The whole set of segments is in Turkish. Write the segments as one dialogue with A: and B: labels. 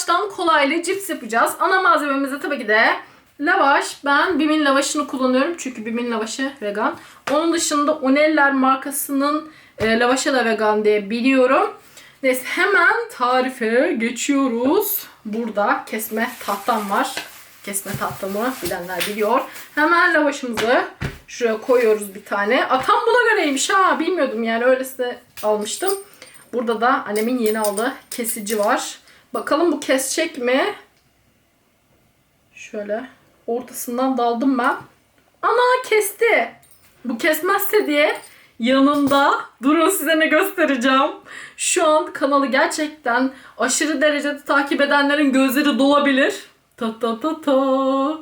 A: lavaştan kolaylı cips yapacağız. Ana malzememiz de tabii ki de lavaş. Ben Bim'in lavaşını kullanıyorum çünkü Bim'in lavaşı vegan. Onun dışında Oneller markasının e, lavaşı da vegan diye biliyorum. Neyse hemen tarife geçiyoruz. Burada kesme tahtam var. Kesme tahtamı bilenler biliyor. Hemen lavaşımızı şuraya koyuyoruz bir tane. Atam buna göreymiş ha bilmiyordum yani öylesine almıştım. Burada da annemin yeni aldığı kesici var. Bakalım bu kesecek mi? Şöyle ortasından daldım ben. Ana kesti. Bu kesmezse diye yanında durun size ne göstereceğim. Şu an kanalı gerçekten aşırı derecede takip edenlerin gözleri dolabilir. Ta ta ta ta.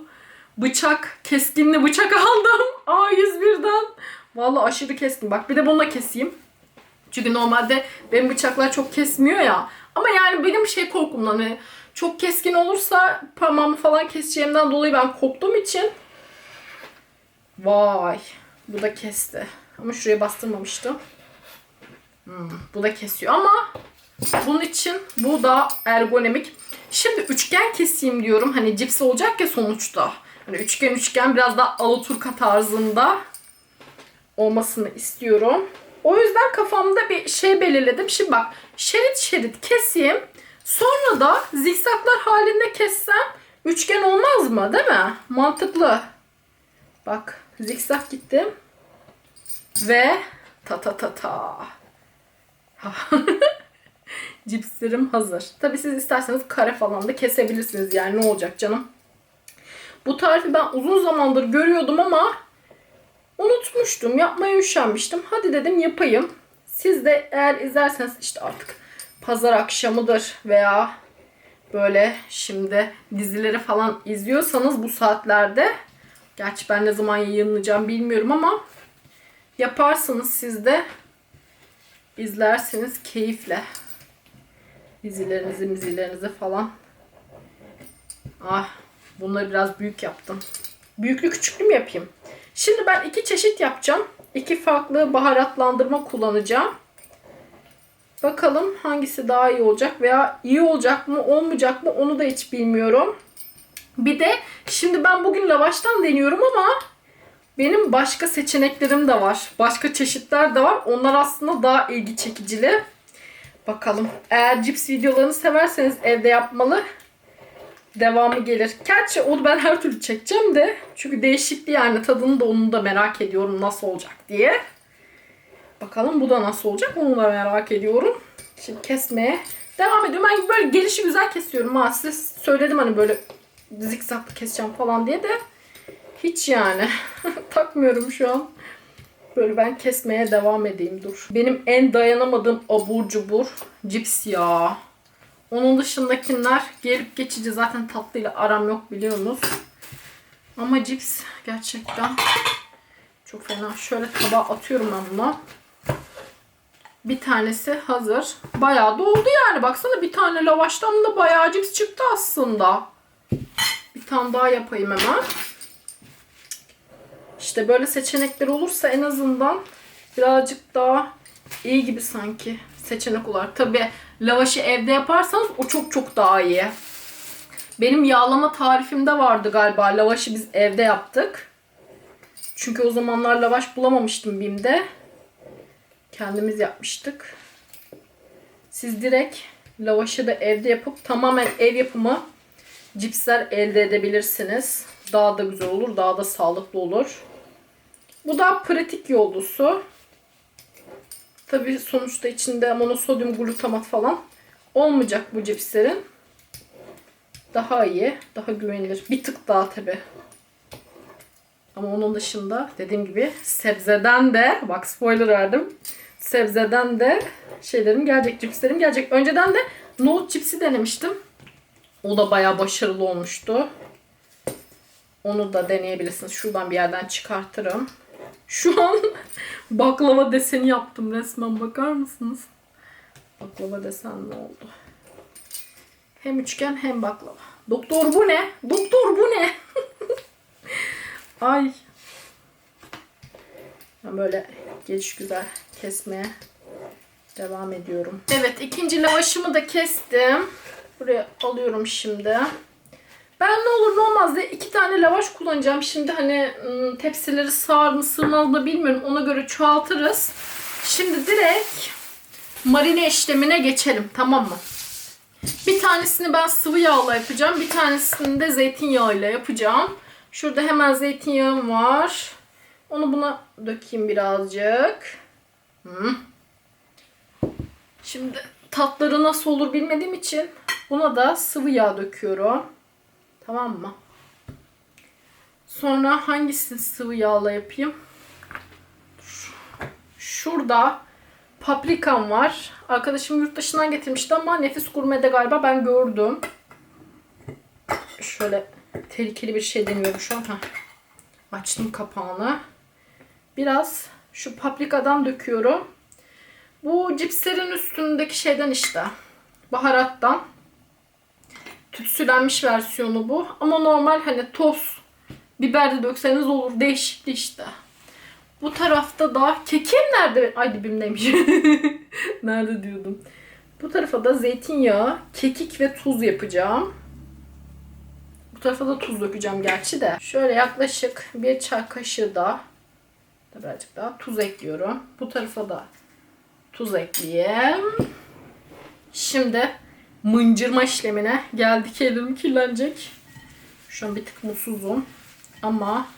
A: Bıçak, keskinli bıçak aldım. A101'den. Vallahi aşırı keskin. Bak bir de bununla keseyim. Çünkü normalde benim bıçaklar çok kesmiyor ya. Ama yani benim şey korkumdan hani çok keskin olursa parmağımı falan keseceğimden dolayı ben korktuğum için Vay. Bu da kesti. Ama şuraya bastırmamıştım. Hmm, bu da kesiyor ama bunun için bu da ergonomik. Şimdi üçgen keseyim diyorum. Hani cips olacak ya sonuçta. Hani üçgen üçgen biraz daha alaturka tarzında olmasını istiyorum. O yüzden kafamda bir şey belirledim. Şimdi bak şerit şerit keseyim. Sonra da zikzaklar halinde kessem üçgen olmaz mı? Değil mi? Mantıklı. Bak zikzak gittim. Ve ta ta ta ta. Cipslerim hazır. Tabi siz isterseniz kare falan da kesebilirsiniz yani ne olacak canım. Bu tarifi ben uzun zamandır görüyordum ama unutmuştum. Yapmaya üşenmiştim. Hadi dedim yapayım. Siz de eğer izlerseniz işte artık pazar akşamıdır veya böyle şimdi dizileri falan izliyorsanız bu saatlerde gerçi ben ne zaman yayınlayacağım bilmiyorum ama yaparsınız siz de izlerseniz keyifle dizilerinizi mizilerinizi falan ah bunları biraz büyük yaptım büyüklü küçüklü mü yapayım şimdi ben iki çeşit yapacağım iki farklı baharatlandırma kullanacağım bakalım hangisi daha iyi olacak veya iyi olacak mı olmayacak mı onu da hiç bilmiyorum bir de şimdi ben bugün lavaştan deniyorum ama benim başka seçeneklerim de var. Başka çeşitler de var. Onlar aslında daha ilgi çekicili. Bakalım. Eğer cips videolarını severseniz evde yapmalı. Devamı gelir. Gerçi onu ben her türlü çekeceğim de. Çünkü değişikti yani tadını da onu da merak ediyorum nasıl olacak diye. Bakalım bu da nasıl olacak onu da merak ediyorum. Şimdi kesmeye devam ediyorum. Ben böyle gelişi güzel kesiyorum ha. Size söyledim hani böyle zikzaklı keseceğim falan diye de hiç yani takmıyorum şu an. Böyle ben kesmeye devam edeyim dur. Benim en dayanamadığım abur cubur cips ya. Onun dışındakiler gelip geçici zaten tatlıyla aram yok biliyorsunuz. Ama cips gerçekten çok fena. Şöyle tabağa atıyorum ben bunu. Bir tanesi hazır. Bayağı doldu yani. Baksana bir tane lavaştan da bayağı cips çıktı aslında. Bir tane daha yapayım hemen. İşte böyle seçenekler olursa en azından birazcık daha iyi gibi sanki seçenek olarak. Tabi lavaşı evde yaparsanız o çok çok daha iyi. Benim yağlama tarifimde vardı galiba. Lavaşı biz evde yaptık. Çünkü o zamanlar lavaş bulamamıştım BİM'de. Kendimiz yapmıştık. Siz direkt lavaşı da evde yapıp tamamen ev yapımı cipsler elde edebilirsiniz. Daha da güzel olur, daha da sağlıklı olur. Bu da pratik yollusu. Tabi sonuçta içinde monosodyum glutamat falan olmayacak bu cipslerin. Daha iyi, daha güvenilir. Bir tık daha tabi. Ama onun dışında dediğim gibi sebzeden de, bak spoiler verdim. Sebzeden de şeylerim gelecek, cipslerim gelecek. Önceden de nohut cipsi denemiştim. O da bayağı başarılı olmuştu. Onu da deneyebilirsiniz. Şuradan bir yerden çıkartırım. Şu an baklava deseni yaptım resmen. Bakar mısınız? Baklava desenli oldu. Hem üçgen hem baklava. Doktor bu ne? Doktor bu ne? Ay. Ben böyle geliş güzel kesmeye devam ediyorum. Evet ikinci lavaşımı da kestim. Buraya alıyorum şimdi. Ben ne olur ne olmaz diye iki tane lavaş kullanacağım. Şimdi hani ım, tepsileri sığar mı sığmaz mı bilmiyorum. Ona göre çoğaltırız. Şimdi direkt marine işlemine geçelim. Tamam mı? Bir tanesini ben sıvı yağla yapacağım. Bir tanesini de zeytinyağıyla yapacağım. Şurada hemen zeytinyağım var. Onu buna dökeyim birazcık. Hı. Şimdi tatları nasıl olur bilmediğim için buna da sıvı yağ döküyorum. Tamam mı? Sonra hangisini sıvı yağla yapayım? Şurada paprikam var. Arkadaşım yurt dışından getirmişti ama Nefis Gurme'de galiba ben gördüm. Şöyle tehlikeli bir şey deniyorum şu an. Heh. Açtım kapağını. Biraz şu paprikadan döküyorum. Bu cipslerin üstündeki şeyden işte. Baharattan. Tütsülenmiş versiyonu bu. Ama normal hani toz biber de dökseniz olur. Değişikti işte. Bu tarafta da kekim nerede? Ay dibimdeymiş. nerede diyordum. Bu tarafa da zeytinyağı, kekik ve tuz yapacağım. Bu tarafa da tuz dökeceğim gerçi de. Şöyle yaklaşık bir çay kaşığı da birazcık daha tuz ekliyorum. Bu tarafa da tuz ekleyeyim. Şimdi mıncırma işlemine geldik. Elim kirlenecek. Şu an bir tık mutsuzum. Ama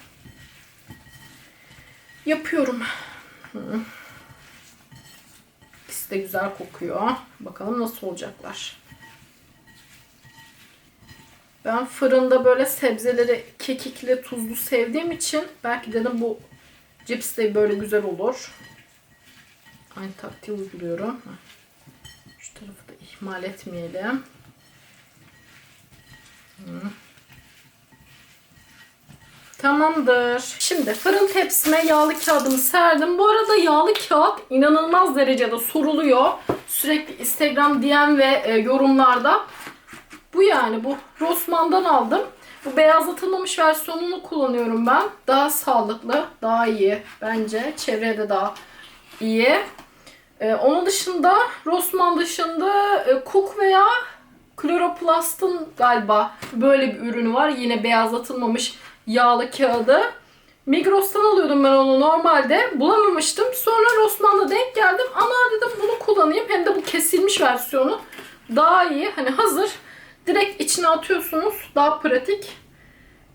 A: yapıyorum. İkisi de güzel kokuyor. Bakalım nasıl olacaklar. Ben fırında böyle sebzeleri kekikli, tuzlu sevdiğim için belki dedim bu cips de böyle güzel olur. Aynı taktiği uyguluyorum. Tarafı da ihmal etmeyelim. Tamamdır. Şimdi fırın tepsime yağlı kağıdımı serdim. Bu arada yağlı kağıt inanılmaz derecede soruluyor. Sürekli Instagram DM ve e, yorumlarda. Bu yani bu Rossmann'dan aldım. Bu beyazlatılmamış versiyonunu kullanıyorum ben. Daha sağlıklı, daha iyi bence. Çevreye de daha iyi. Ee, onun dışında Rossmann dışında e, Cook veya Chloroplast'ın galiba böyle bir ürünü var. Yine beyazlatılmamış yağlı kağıdı. Migros'tan alıyordum ben onu normalde. Bulamamıştım. Sonra Rossmann'da denk geldim. Ana dedim bunu kullanayım. Hem de bu kesilmiş versiyonu. Daha iyi. Hani hazır. Direkt içine atıyorsunuz. Daha pratik.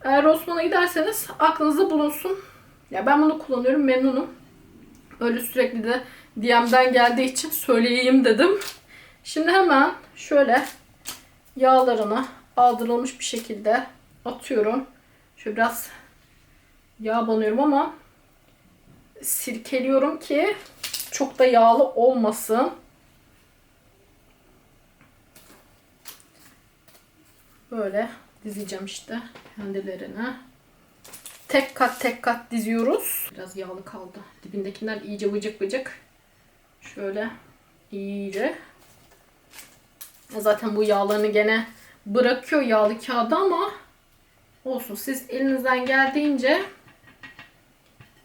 A: Eğer Rossmann'a giderseniz aklınızda bulunsun. Ya ben bunu kullanıyorum. Memnunum. Öyle sürekli de DM'den geldiği için söyleyeyim dedim. Şimdi hemen şöyle yağlarını aldırılmış bir şekilde atıyorum. Şöyle biraz yağ banıyorum ama sirkeliyorum ki çok da yağlı olmasın. Böyle dizeceğim işte kendilerini. Tek kat tek kat diziyoruz. Biraz yağlı kaldı. Dibindekiler iyice vıcık vıcık. Şöyle iyice. Zaten bu yağlarını gene bırakıyor yağlı kağıdı ama olsun. Siz elinizden geldiğince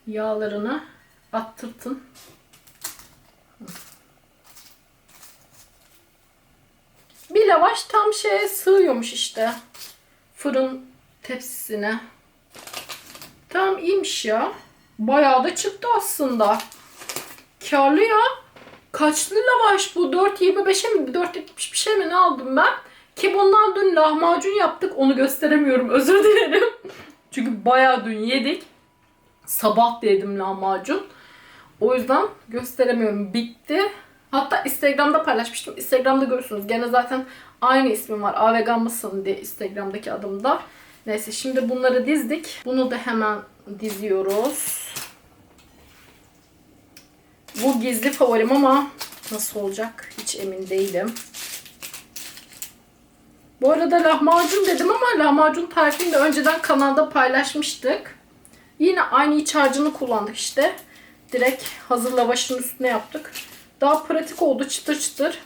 A: yağlarını attırtın. Bir lavaş tam şeye sığıyormuş işte. Fırın tepsisine. Tamam iyiymiş ya. Bayağı da çıktı aslında. Karlı ya. Kaçlı lavaş bu? 4.25'e mi? 4.70 bir şey mi ne aldım ben? Ki bundan dün lahmacun yaptık. Onu gösteremiyorum. Özür dilerim. Çünkü bayağı dün yedik. Sabah da yedim lahmacun. O yüzden gösteremiyorum. Bitti. Hatta Instagram'da paylaşmıştım. Instagram'da görürsünüz. Gene zaten aynı ismim var. A vegan mısın diye Instagram'daki adımda. Neyse şimdi bunları dizdik. Bunu da hemen diziyoruz. Bu gizli favorim ama nasıl olacak hiç emin değilim. Bu arada lahmacun dedim ama lahmacun tarifini de önceden kanalda paylaşmıştık. Yine aynı iç harcını kullandık işte. Direkt hazır lavaşın üstüne yaptık. Daha pratik oldu çıtır çıtır.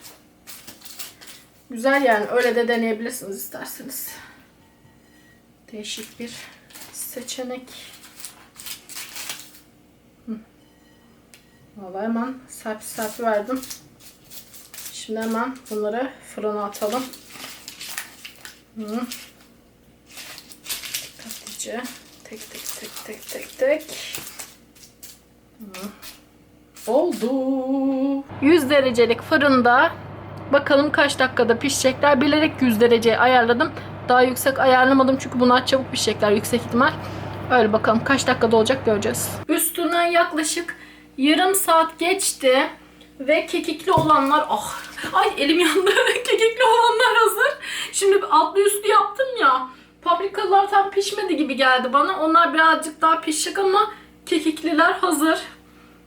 A: Güzel yani öyle de deneyebilirsiniz isterseniz. Değişik bir seçenek. Vallahi hemen serpi serpi verdim. Şimdi hemen bunları fırına atalım. Hı. Dikkatlice. Tek tek tek tek tek tek. Hı. Oldu. 100 derecelik fırında bakalım kaç dakikada pişecekler. Bilerek 100 dereceye ayarladım. Daha yüksek ayarlamadım çünkü bunlar çabuk pişecekler yüksek ihtimal. Öyle bakalım kaç dakikada olacak göreceğiz. Üstünden yaklaşık yarım saat geçti. Ve kekikli olanlar ah ay elim yandı kekikli olanlar hazır. Şimdi altlı üstü yaptım ya. Paprikalar tam pişmedi gibi geldi bana. Onlar birazcık daha pişecek ama kekikliler hazır.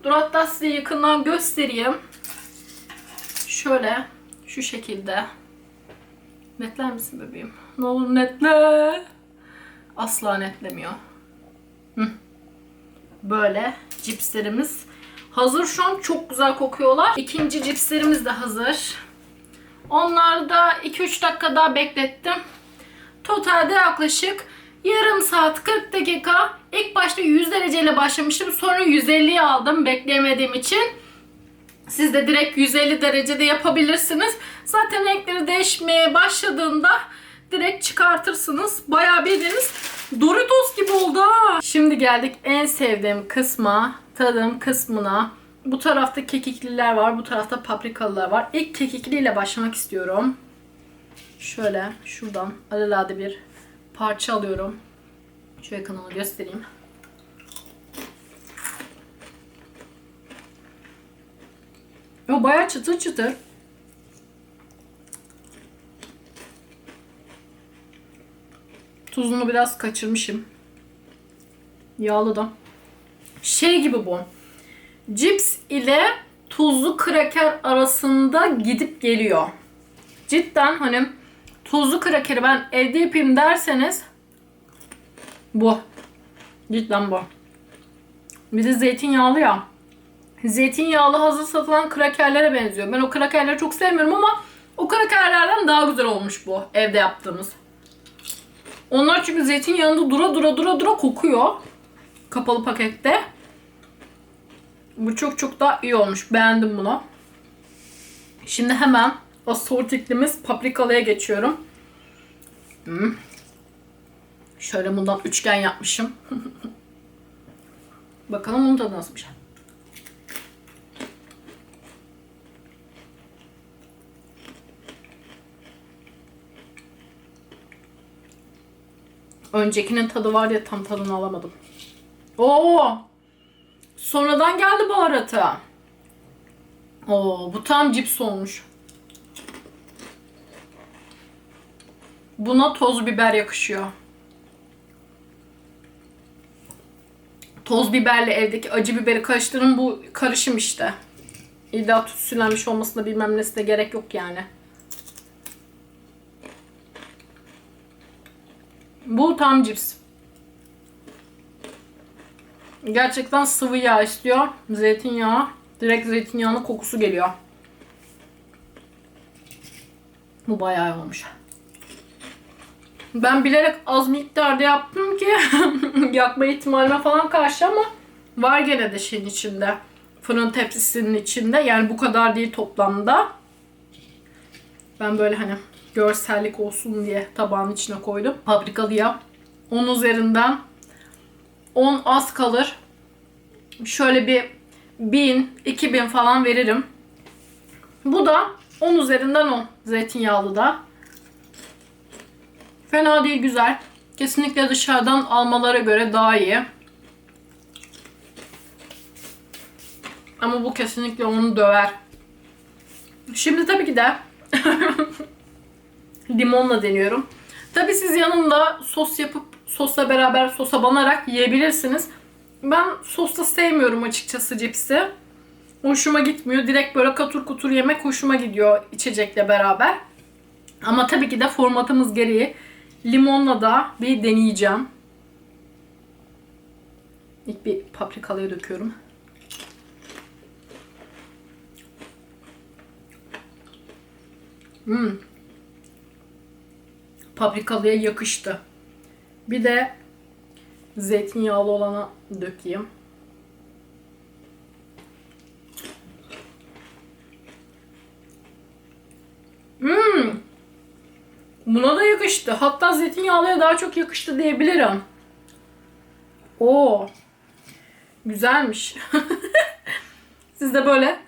A: Dur hatta size yakından göstereyim. Şöyle şu şekilde. Netler misin bebeğim? Ne olur netle. Asla netlemiyor. Hı. Böyle cipslerimiz hazır. Şu an çok güzel kokuyorlar. İkinci cipslerimiz de hazır. Onları da 2-3 dakika daha beklettim. Totalde yaklaşık yarım saat 40 dakika. İlk başta 100 dereceyle başlamıştım. Sonra 150'ye aldım bekleyemediğim için. Siz de direkt 150 derecede yapabilirsiniz. Zaten renkleri değişmeye başladığında direkt çıkartırsınız. Bayağı bildiğiniz Doritos gibi oldu. Şimdi geldik en sevdiğim kısma, tadım kısmına. Bu tarafta kekikliler var, bu tarafta paprikalılar var. İlk kekikliyle başlamak istiyorum. Şöyle şuradan alelade bir parça alıyorum. Şu yakınını göstereyim. O bayağı çıtır çıtır. Tuzunu biraz kaçırmışım. Yağlı da. Şey gibi bu. Cips ile tuzlu kraker arasında gidip geliyor. Cidden hani tuzlu krakeri ben evde yapayım derseniz bu. Cidden bu. Bir de zeytinyağlı ya. Zeytinyağlı hazır satılan krakerlere benziyor. Ben o krakerleri çok sevmiyorum ama o krakerlerden daha güzel olmuş bu evde yaptığımız. Onlar çünkü zeytinyağında dura dura dura dura kokuyor. Kapalı pakette. Bu çok çok daha iyi olmuş. Beğendim bunu. Şimdi hemen assortiklimiz paprikalıya geçiyorum. Hmm. Şöyle bundan üçgen yapmışım. Bakalım bunun tadı nasılmış. Öncekinin tadı var ya tam tadını alamadım. Oo! Sonradan geldi baharatı. Oo, bu tam cips olmuş. Buna toz biber yakışıyor. Toz biberle evdeki acı biberi karıştırın bu karışım işte. İlla tütsülenmiş olmasına bilmem nesine gerek yok yani. Bu tam cips. Gerçekten sıvı yağ istiyor. Zeytinyağı. Direkt zeytinyağının kokusu geliyor. Bu bayağı olmuş. Ben bilerek az miktarda yaptım ki yakma ihtimalime falan karşı ama var gene de şeyin içinde. Fırın tepsisinin içinde. Yani bu kadar değil toplamda. Ben böyle hani görsellik olsun diye tabağın içine koydum. Paprikalıya 10 üzerinden 10 az kalır. Şöyle bir 1000, 2000 falan veririm. Bu da 10 üzerinden 10 zeytinyağlı da. Fena değil güzel. Kesinlikle dışarıdan almalara göre daha iyi. Ama bu kesinlikle onu döver. Şimdi tabii ki de limonla deniyorum. Tabii siz yanında sos yapıp sosla beraber sosa banarak yiyebilirsiniz. Ben sosla sevmiyorum açıkçası cipsi. Hoşuma gitmiyor. Direkt böyle katur kutur yemek hoşuma gidiyor içecekle beraber. Ama tabii ki de formatımız gereği limonla da bir deneyeceğim. İlk bir paprikalıya döküyorum. Hmm. Paprikalıya yakıştı. Bir de zeytinyağlı olana dökeyim. Hmm. Buna da yakıştı. Hatta zeytinyağlıya daha çok yakıştı diyebilirim. Oo. Güzelmiş. Siz de böyle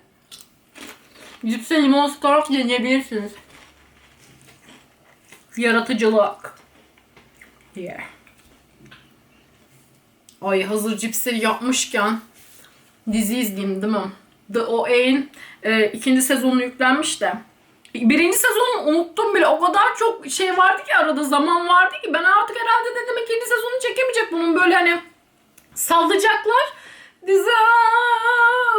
A: cipse limon sıkarak deneyebilirsiniz. Yaratıcılık. Yeah. Ay hazır cipsleri yapmışken dizi izleyeyim değil mi? The O.A.'in e, ikinci sezonu yüklenmiş de. Birinci sezonu unuttum bile. O kadar çok şey vardı ki arada zaman vardı ki ben artık herhalde dedim ikinci sezonu çekemeyecek bunun böyle hani sallayacaklar. Dizi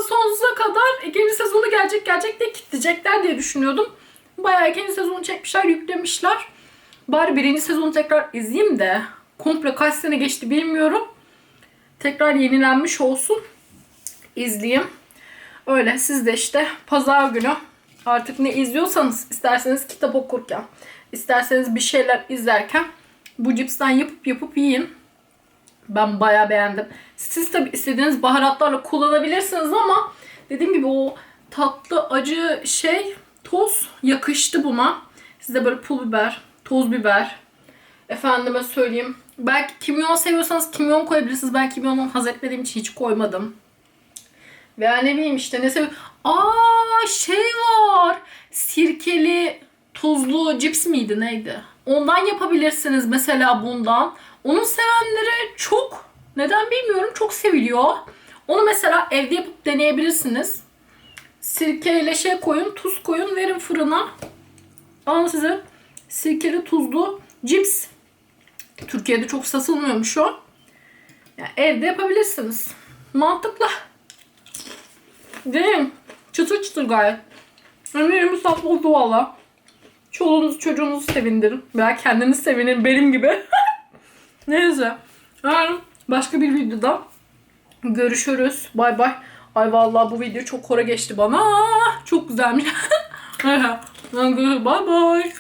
A: sonsuza kadar ikinci sezonu gelecek gelecek diye kitleyecekler diye düşünüyordum. Bayağı ikinci sezonu çekmişler, yüklemişler. Bari birinci sezonu tekrar izleyeyim de komple kaç sene geçti bilmiyorum. Tekrar yenilenmiş olsun. İzleyeyim. Öyle siz de işte pazar günü artık ne izliyorsanız isterseniz kitap okurken, isterseniz bir şeyler izlerken bu cipsten yapıp yapıp yiyin. Ben bayağı beğendim. Siz tabi istediğiniz baharatlarla kullanabilirsiniz ama dediğim gibi o tatlı acı şey toz yakıştı buna. Size böyle pul biber, toz biber, efendime söyleyeyim. Belki kimyon seviyorsanız kimyon koyabilirsiniz. Ben kimyonu haz etmediğim için hiç koymadım. Veya ne bileyim işte ne seviyorum. Aa şey var. Sirkeli tuzlu cips miydi neydi? Ondan yapabilirsiniz mesela bundan. Onun sevenleri çok neden bilmiyorum çok seviliyor. Onu mesela evde yapıp deneyebilirsiniz. Sirkeyle şey koyun, tuz koyun, verin fırına. Alın size sirkeli tuzlu cips. Türkiye'de çok satılmıyormuş o. Yani evde yapabilirsiniz. Mantıklı. Değil? Çıtır çıtır gayet. Eminim saf oldu valla. Çoluğunuzu çocuğunuzu sevindirin. Veya kendiniz sevinin benim gibi. Neyse. Yani başka bir videoda görüşürüz. Bay bay. Ay vallahi bu video çok hora geçti bana. Çok güzelmiş. Bay bay.